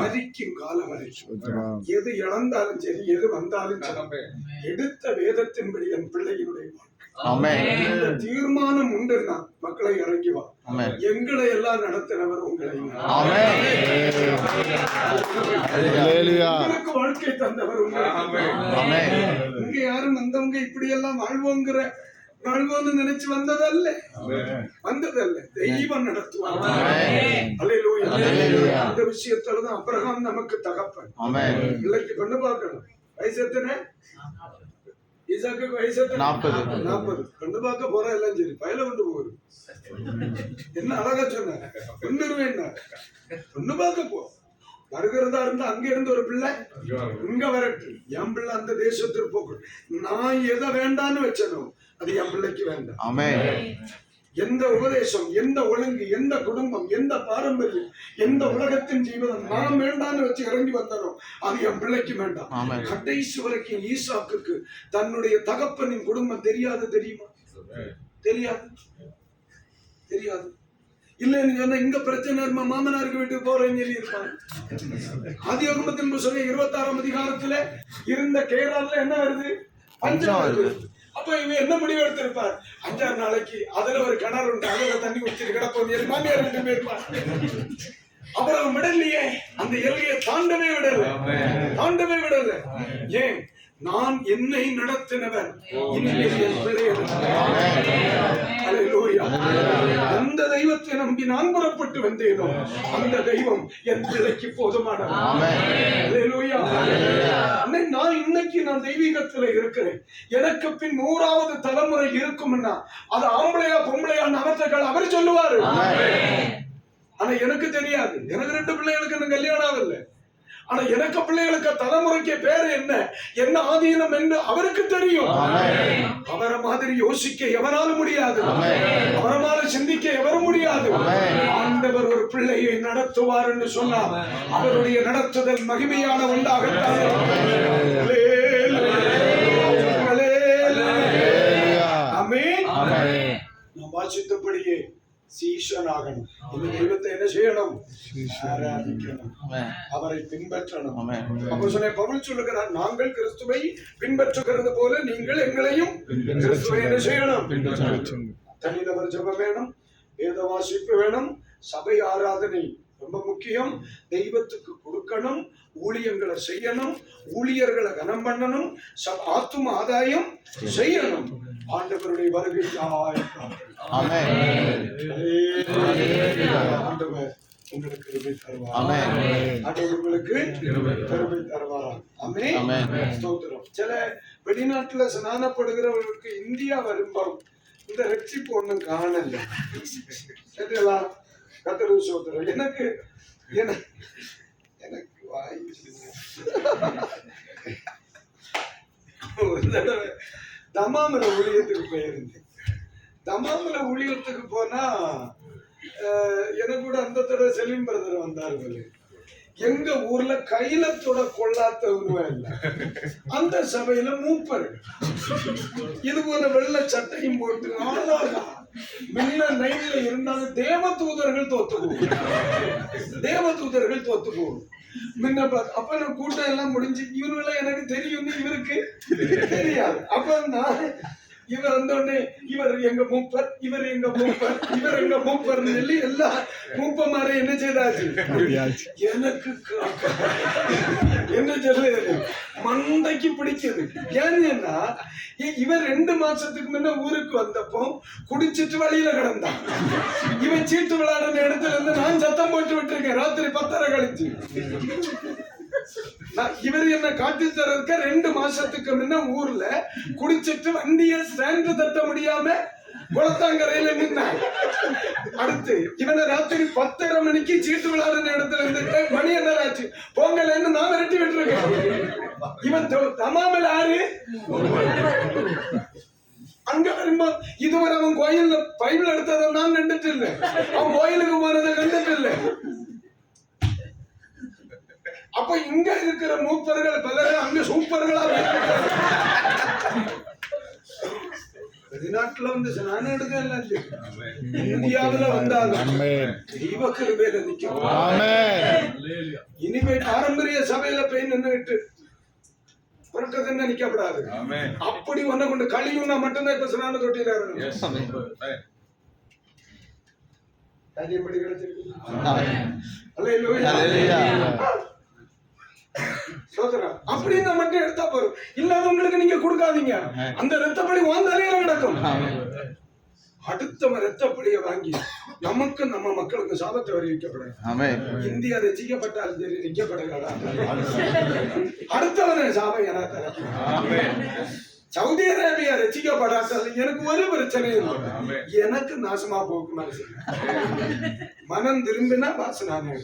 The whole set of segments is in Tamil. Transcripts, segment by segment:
மதிக்கும் காலம் வரைக்கும். எது இழந்தாலும் சரி எது வந்தாலும் சரி எடுத்த வேதத்தின்படி என் பிள்ளையினுடைய வாழ்க்கை. ஆமென். இந்த தீர்மானம் உண்டுன்னா மக்களை இறங்கி வா. ஆமென். எங்களை எல்லாம் நடத்தினவர் உங்களை வாழ்க்கை தந்தவர் உங்களை. ஆமென். இங்க யாரும் வந்தவங்க இப்படி எல்லாம் வாழ்வோங்கிற வாழ்வோன்னு நினைச்சு வந்ததல்ல வந்ததல்ல தெய்வம். அல்லேலூயா. அந்த விஷயத்துல தான் அபிரகாம் நமக்கு தகப்பன். பிள்ளைக்கு பெண்ணு பார்க்கணும் வயசு எத்தனை ஈசாக்கு வயசு? நாற்பது. நாற்பது பெண்ணு பார்க்க போறா எல்லாம் சரி பயல வந்து போகுது என்ன அழகா சொன்ன பெண்ணுருவேன் பெண்ணு பார்க்க போ வருகிறதா இருந்தா அங்க இருந்து ஒரு பிள்ளை இங்க வரட்டு என் பிள்ளை அந்த தேசத்திற்கு போகணும் நான் எதை வேண்டான்னு வச்சனோ அது என் பிள்ளைக்கு வேண்டாம். ஆமென். எந்த உபதேசம் எந்த ஒழுங்கு எந்த குடும்பம் எந்த பாரம்பரியம் எந்த உலகத்தின் ஜீவனம் நான் வேண்டான்னு வச்சு இறங்கி வந்தனோ அது என் பிள்ளைக்கு வேண்டாம். கடைசி வரைக்கும் ஈசாக்குக்கு தன்னுடைய தகப்பனின் குடும்பம் தெரியாது தெரியுமா? தெரியாது. தெரியாது. இல்லைன்னு சொன்னா இங்க பிரச்சனை இருமா மாமனாருக்கு வீட்டுக்கு போறேன்னு சொல்லி இருப்பாங்க ஆதியோகமத்தின் புஸ்தகம் இருபத்தாறாம் அதிகாரத்துல இருந்த கேரளால என்ன வருது? வருது. அப்ப இவன் என்ன முடிவு எடுத்திருப்பார்? அஞ்சாறு நாளைக்கு அதுல ஒரு கிணறு உண்டு. அதுல தண்ணி குடிச்சிட்டு கிடப்போம். மாமியார் ரெண்டு போயிருப்பார் அப்புறம் விடலையே அந்த எல்லையை தாண்டவே விடல. தாண்டவே விடல. ஏன்? நான் என்னை நடத்தினவன். எந்த தெய்வத்தை நம்பி நான் புறப்பட்டு வந்தேனோ அந்த தெய்வம் என் பிள்ளைக்கு. அன்னை, நான் இன்னைக்கு நான் தெய்வீகத்துல இருக்கிறேன். எனக்கு பின் நூறாவது தலைமுறை இருக்கும்னா அது ஆம்பளையா பொம்பளையா அவர்கள் அவர் சொல்லுவாரு. ஆனா எனக்கு தெரியாது. எனக்கு ரெண்டு பிள்ளைகளுக்கு இன்னும் கல்யாணம் ஆகல. ஆனா எனக்கு பிள்ளைகளுக்கு தலைமுறைக்கு பேரு என்ன? என்ன ஆதீனம் என்று அவருக்கு தெரியும். அவரை மாதிரி யோசிக்க எவராலும் முடியாது. அவரை மாதிரி சிந்திக்க எவரும் முடியாது. ஆண்டவர் ஒரு பிள்ளையை நடத்துவார் என்று சொன்னார். அவருடைய நடத்துதல் மகிமையான ஒன்றாகத்தான். நாம் வாசித்தபடியே சீஷன் ஆகணும் இந்த தெய்வத்தை என்ன செய்யணும்? ஆராதிக்கணும். அவரை பின்பற்றணும். ஆமென். அப்போ சொன்ன பவுல் சொல்லுகிறார் நாங்கள் கிறிஸ்துவை பின்பற்றுகிறது போல நீங்கள் எங்களையும் கிறிஸ்துவை என்ன செய்யணும்? தனிநபர் ஜெபம் வேணும் வேத வாசிப்பு வேணும் சபை ஆராதனை ரொம்ப முக்கியம். தெய்வத்துக்கு கொடுக்கணும் ஊழியங்களை செய்யணும் ஊழியர்களை கனம் பண்ணணும் ஆத்தும ஆதாயம் செய்யணும். ஆண்டவருடைய வருகைக்காய். ஆமென். ஆண்டவர் உங்களுக்கு கிருபை தருவார். உங்களுக்கு கிருபை தருவாராம் ஆமென். ஸ்தோத்திரம். சில வெளிநாட்டுல ஸ்நானப்படுகிறவர்களுக்கு இந்தியா வரும்போது இந்த ரட்சிப்பு ஒண்ணும் காணல. சரிங்களா? கத்தரு சோதரம் எனக்கு எனக்கு எனக்கு வாய் ஒரு தடவை தமாமில் ஊழியத்துக்கு போயிருந்தேன். தமாமில் ஊழியத்துக்கு போனா எனக்கு கூட அந்த தடவை செலிம் பிரதர் வந்தார்கள் எங்க ஊர்ல கையில தொட கொள்ளாத இல்ல. அந்த சபையில மூப்பர். இது போல வெள்ளை சட்டையும் போட்டு ஆளாக முன்ன நைட்ல இருந்தாலும் தேவ தூதர்கள் தோத்து போகும். தேவ தூதர்கள் தோத்து போகும். முன்ன பா- அப்ப நான் கூட்டம் எல்லாம் முடிஞ்சு இவருல எனக்கு தெரியும்னு இவருக்கு தெரியாது. அப்ப நான் இவர் வந்தோடனே இவர் எங்க மூப்பர் இவர் எங்க மூப்பர் இவர் எங்க மூப்பர்னு சொல்லி எல்லா மூப்பமாரை என்ன செய்தாச்சு? எனக்கு என்ன சொல்லு மண்டைக்கு பிடிக்குது. ஏன்னா இ- இவன் ரெண்டு மாசத்துக்கு முன்ன ஊருக்கு வந்தப்போ குடிச்சிட்டு வழியில கிடந்தான். இவன் சீட்டு விளையாடுற இடத்துல இருந்து நான் சத்தம் போட்டு விட்டுருக்கேன். ராத்திரி பத்தரை கழிச்சு. நான் இவர் என்ன காட்டி தரதுக்கு ரெண்டு மாசத்துக்கு முன்ன ஊர்ல குடிச்சிட்டு வண்டியை ஸ்டாண்ட் தட்ட முடியாம குளத்தாங்கரையில நின்னான் அடுத்து இவனை ராத்திரி பத்தரை மணிக்கு சீட்டு விளையாடுற இடத்துல இருந்து மணி என்ன ஆச்சு பொங்கல்னு நான் விரட்டி விட்டுருக்கேன் இவன் தமாமல் ஆறு அங்க வரும்போது இதுவரை அவன் கோயில்ல பைபிள் எடுத்ததை நான் கண்டுட்டு இல்லை. அவன் கோயிலுக்கு போறதை கண்டுட்டு இல்லை. அப்ப இங்க இருக்கிற மூப்பர்கள் பலரும் அங்க சூப்பர்களா வெளிநாட்டுல வந்து ஸ்நானம் எடுக்க எல்லாம் இருக்கு. இந்தியாவுல வந்தாலும் ஆமென். தெய்வ கிருபையில நிக்கும். ஆமென். பாரம்பரிய சபையில போய் நின்னுகிட்டு புரட்டதுன்னு நிக்கப்படாது. அப்படி ஒன்ன கொண்டு கழிவுனா மட்டும்தான் இப்ப ஸ்நான தொட்டியில இறங்கணும். காரியப்படி கிடைச்சிருக்கு? அல்லேலூயா. அல்லேலூயா. சோதரன் அப்படின்னு மட்டும் எடுத்தா போதும். இல்லாதவங்களுக்கு நீங்க கொடுக்காதீங்க. அந்த ரத்தப்படி கிடக்கும் அடுத்தவன் ரத்தப்படியை வாங்கி நமக்கு நம்ம மக்களுக்கு சாபத்தை அறிவிக்கப்படாது ஆமென். இந்தியா ரசிக்கப்பட்டாலும் சரி அடுத்தவனை சாபம் என சவுதி அரேபியா ரசிக்கப்படாட்டாலும் எனக்கு ஒரு பிரச்சனையும் இல்லை. எனக்கு நாசமா போக்கு மனசு மனம் திரும்பினா வாசனான.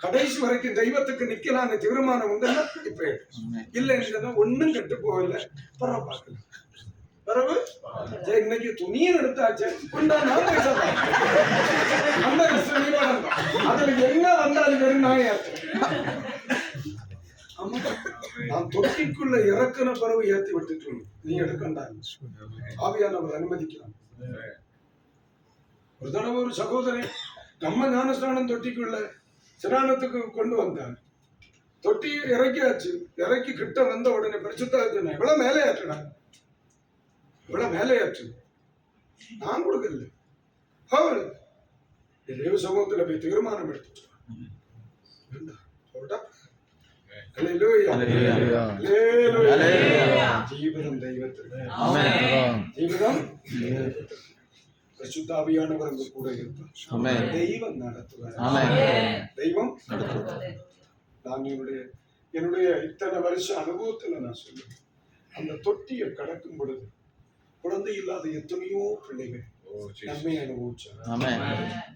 கடைசி வரைக்கும் தெய்வத்துக்கு நிக்கலான்னு தீர்மானம் உண்டுன்னா இப்ப. இல்லைன்னு ஒண்ணும் கெட்டு போகல. பரவ பிறகு இன்னைக்கு துணியும் எடுத்தாச்சு. கொண்டா அந்த அதுல என்ன வந்தாலும் வெறும் நாயாச்சு நான் தொட்டிக்குள்ள இறக்குன பிறகு ஏத்தி விட்டுட்டு நீ எடுக்கண்டா. ஆவியானவர் அனுமதிக்கலாம் ஒரு தடவை ஒரு சகோதரன் நம்ம ஞானஸ்நானம் தொட்டிக்குள்ள ஸ்நானத்துக்கு கொண்டு வந்தான். தொட்டி இறக்கியாச்சு. இறக்கி கிட்ட வந்த உடனே பரிசுத்தாச்சுன்னா எவ்வளவு மேலே ஏற்றடா இவ்வளவு மேலே ஏற்று நான் கொடுக்கல அவள் தேவ சமூகத்துல போய் தீர்மானம் எடுத்து. ஜீவிதம் தெய்வத்திற்கு ஆமென் ஜீவிதம் பரிசுத்தாவியானவர் அங்க கூட இருப்பார் தெய்வம் நடத்துவார் நான் என்னுடைய என்னுடைய இத்தனை வருஷ அனுபவத்துல நான் சொல்லுவேன் அந்த தொட்டியை கடக்கும் பொழுது குழந்தை இல்லாத எத்தனையோ பிள்ளைகள் நன்மை அனுபவிச்சார் ஆமென்.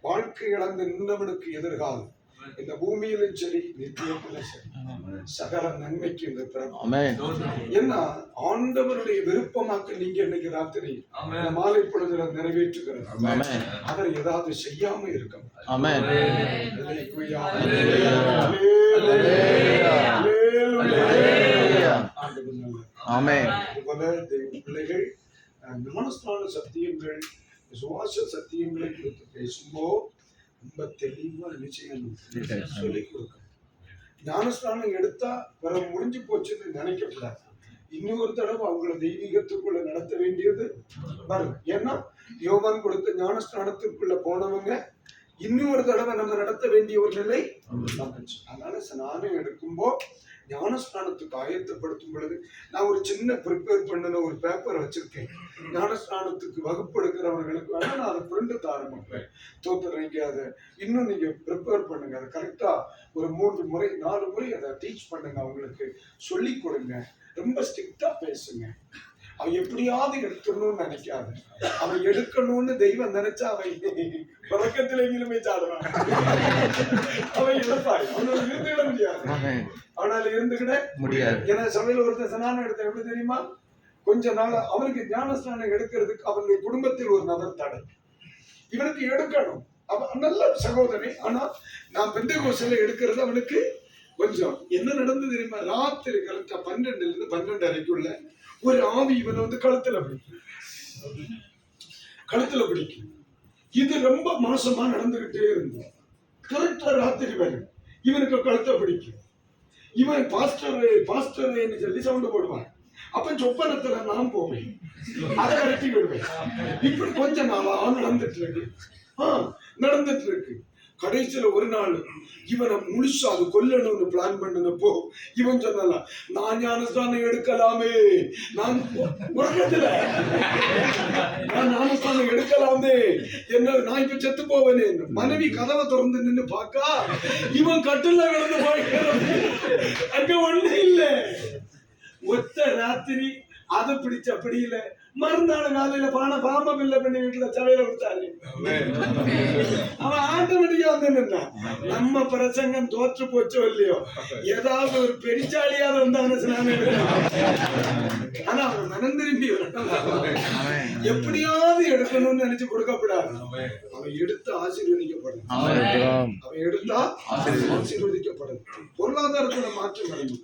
வாழ்க்கை இழந்து நின்றவனுக்கு எதிர்காலம். இந்த பூமியிலும் சரி நித்தியத்திலும் சரி. சகல நன்மைக்கு இந்த ஏன்னா ஆண்டவருடைய விருப்பமாக்க நீங்க இன்னைக்கு ராத்திரி மாலை பொழுதுல நிறைவேற்றுகிறது. ஆமென். அவர் ஏதாவது செய்யாம இருக்கும் ஆமென். அஹ், சத்தியங்கள் சுவாச சத்தியங்களை குறித்து பேசும்போ ரொம்ப தெளிவா நிச்சயம் சொல்லி கொடுக்கணும் ஞானஸ்நானம் எடுத்தா வர முடிஞ்சு போச்சுன்னு நினைக்கக்கூடாது. இன்னொரு தடவை அவங்களை தெய்வீகத்துக்குள்ள நடத்த வேண்டியது வரும். ஏன்னா யோவான் கொடுத்த ஞானஸ்தானத்துக்குள்ள போனவங்க இன்னொரு தடவை நம்ம நடத்த வேண்டிய ஒரு நிலை அதனால ஸ்நானம் எடுக்கும்போ ஞானஸ்நானத்துக்கு ஆயத்தப்படுத்தும் பொழுது நான் ஒரு சின்ன ப்ரிப்பேர் பண்ணின ஒரு பேப்பர் வச்சிருக்கேன். ஞானஸ்நானத்துக்கு வகுப்பு எடுக்கிறவர்களுக்கு வேணா நான் அதை பிரிண்ட் ஆரம்பிப்பேன். தோத்துறீங்க அதை இன்னும் நீங்க ப்ரிப்பேர் பண்ணுங்க. அதை கரெக்டா ஒரு மூன்று முறை நாலு முறை அதை டீச் பண்ணுங்க அவங்களுக்கு. சொல்லி கொடுங்க. ரொம்ப ஸ்ட்ரிக்டா பேசுங்க. அவன் எப்படியாவது எடுத்துடணும்னு நினைக்காத. அவன் எடுக்கணும்னு தெய்வம் நினைச்சா அவன் பழக்கத்துல எங்கிலுமே சாடுவான் அவன் இழப்பாய் அவனால இருந்துவிட முடியாது. அவனால இருந்துக்கிட முடியாது. ஏன்னா சபையில ஒருத்தன் ஸ்நானம் எடுத்த எப்படி தெரியுமா? கொஞ்ச நாள் அவனுக்கு ஞான ஸ்நானம் எடுக்கிறதுக்கு அவனுடைய குடும்பத்தில் ஒரு நபர் தடை. இவனுக்கு எடுக்கணும். அவன் நல்ல சகோதரி. ஆனா நான் பெந்த கோசில எடுக்கிறது அவனுக்கு கொஞ்சம் என்ன நடந்தது தெரியுமா? ராத்திரி கரெக்டா பன்னெண்டுல இருந்து பன்னெண்டு அரைக்குள்ள ஒரு ஆவி இவனை வந்து கழுத்துல பிடிக்கும். கழுத்துல பிடிக்கும். இது ரொம்ப மாசமா நடந்துகிட்டே இருந்தது. கரெக்டா ராத்திரி வரும் இவனுக்கு கழுத்தை பிடிக்கும். இவன் பாஸ்டர் பாஸ்டர் சொல்லி சவுண்ட் போடுவான். அப்ப சொப்பனத்துல நான் போவேன். அதை கட்டி விடுவேன். இப்படி கொஞ்ச நாளா நடந்துட்டு இருக்கு. ஆஹ் நடந்துட்டு இருக்கு. கடைசியில் ஒரு நாள் இவனை முழுசா அது கொல்லணும்னு பிளான் பண்ணினப்போ இவன் சொன்னான் நான் ஞானஸ்தானம் எடுக்கலாமே. நான் உலகத்துல நான் ஞானஸ்தானம் எடுக்கலாமே. என்ன நான் இப்ப செத்து போவேனே. மனைவி கதவை திறந்து நின்று பார்க்கா இவன் கட்டுல கிடந்து போய்க்கிறான் அங்க ஒண்ணு இல்லை. ஒத்த ராத்திரி அதை பிடிச்ச அப்படி இல்லை மறுநாள் காலையில பான பாம்பம் இல்ல பண்ணி வீட்டுல சவையில விட்டாரு அவன் ஆட்டோமேட்டிக்கா வந்து நின்னான் நம்ம பிரசங்கம் தோற்று போச்சோ இல்லையோ? ஏதாவது ஒரு பெரிச்சாலியாவது எடுக்கலாம். ஆனா அவன் மனம் திரும்பி எப்படியாவது எடுக்கணும்னு நினைச்சு கொடுக்கப்படாது. அவன் எடுத்து ஆசீர்வதிக்கப்படும் அவன் எடுத்தா ஆசீர்வதிக்கப்படும் பொருளாதாரத்துல மாற்றம் வரும்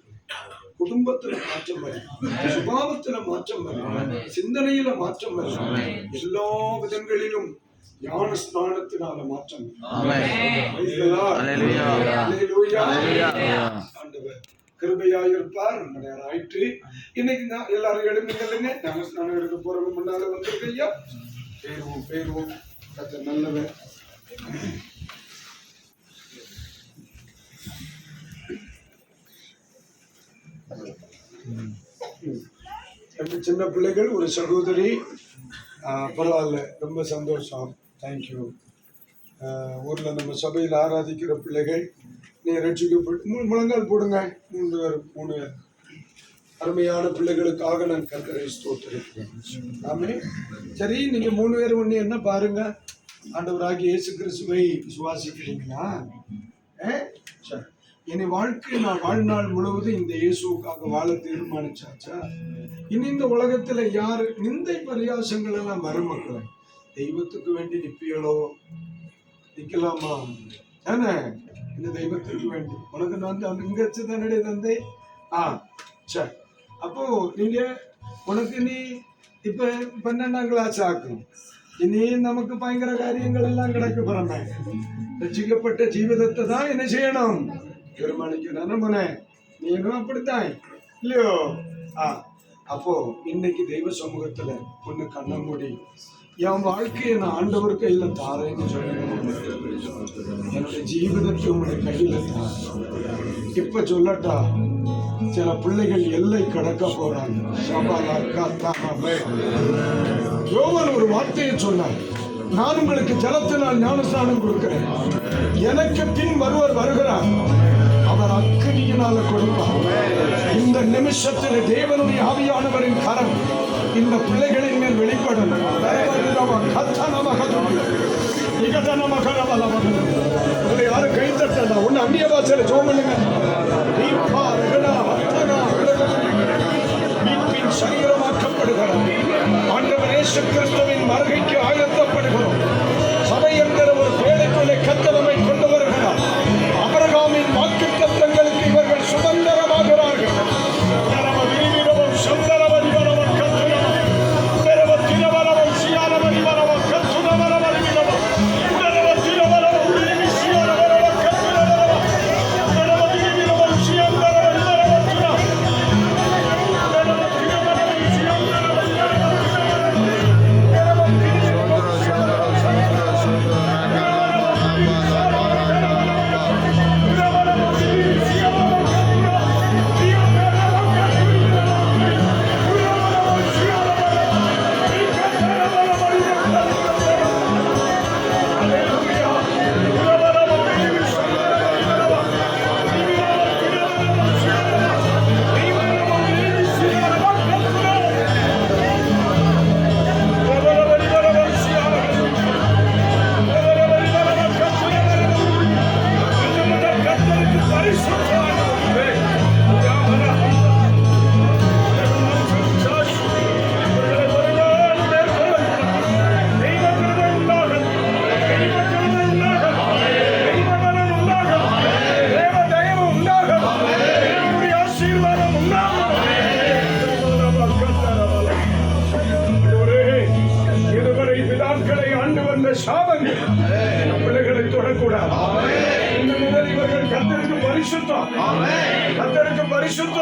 குடும்பத்துல மாற்றம் வரும். சுபாவத்துல மாற்றம் வரும். சிந்தனையில மாற்றம் வரும். எல்லா விதங்களிலும் ஞான ஸ்நானத்தினால மாற்றம். ஆண்டவர் கிருபையாயிருப்பார் ரொம்ப நேரம் ஆயிற்று. இன்னைக்கு நான் எல்லாரும் எழுந்துங்களுங்க நாம ஸ்நானம் எடுக்க போறவங்க முன்னால வந்திருக்கு ஐயா பேருவோம். பேருவோம் கத்த ரெண்டு சின்ன பிள்ளைகள் ஒரு சகோதரி. பரவாயில்ல. ரொம்ப சந்தோஷம். தேங்க்யூ ஊரில் நம்ம சபையில் ஆராதிக்கிற பிள்ளைகள் நீ ரட்சிக்கப்பட்டு மூணு முழங்கால் போடுங்க. மூன்று பேர் மூணு பேர். அருமையான பிள்ளைகளுக்காக நான் கர்த்தரை ஸ்தோத்திருக்கிறேன். ஆமே சரி நீங்கள் மூணு பேர் ஒன்று என்ன பாருங்க? ஆண்டவராகி இயேசு கிறிஸ்துவை விசுவாசிக்கிறீங்களா? ஆ? இனி வாழ்க்கை நான் வாழ்நாள் முழுவதும் இந்த இயேசுக்காக வாழ தீர்மானிச்சாச்சா? இனி இந்த உலகத்துல யாரு? நிந்தை பரியாசங்கள் எல்லாம் வரும் மக்களே. தெய்வத்துக்கு வேண்டி நிப்பியலோ? நிக்கலாமா? தானே? இந்த தெய்வத்துக்கு வேண்டி. உனக்கு நான் தான் இங்க வச்சு தானே தந்தை? ஆ சரி அப்போ நீங்க உனக்கு நீ இப்ப பன்னெண்டாம் கிளாஸ் ஆக்கும் இனி நமக்கு பயங்கர காரியங்கள் எல்லாம் கிடக்கு பிறந்த ரசிக்கப்பட்ட ஜீவிதத்தை தான் என்ன செய்யணும் நீனும் அப்படித்தான். இல்லையோ? ஆ அப்போ இன்னைக்கு தெய்வ சமூகத்துல ஒண்ணு கண்ண மூடி என் வாழ்க்கையை நான் ஆண்டவர் கையில தாரேன்னு சொல்லணும் என்னுடைய ஜீவிதத்தை உங்களுடைய கையில தான் இப்ப சொல்லட்டா சில பிள்ளைகள் எல்லை கடக்க போறாங்க. யோவன் ஒரு வார்த்தையை சொன்னார். நான் உங்களுக்கு ஜலத்தை நான் ஞானஸ்தானம் கொடுக்கிறேன். எனக்கு பின் வருவர் வருகிறார். அவர் அக்கடியினால கொடுப்பார். இந்த நிமிஷத்தில் தேவனுடைய ஆவியானவரின் கரம் இந்த பிள்ளைகளின் மேல் வெளிப்படும். உங்களை யாரும் கைத்தட்டா ஒன்னு அந்நிய பாசையில் ஜோம் பண்ணுங்க. Meşhur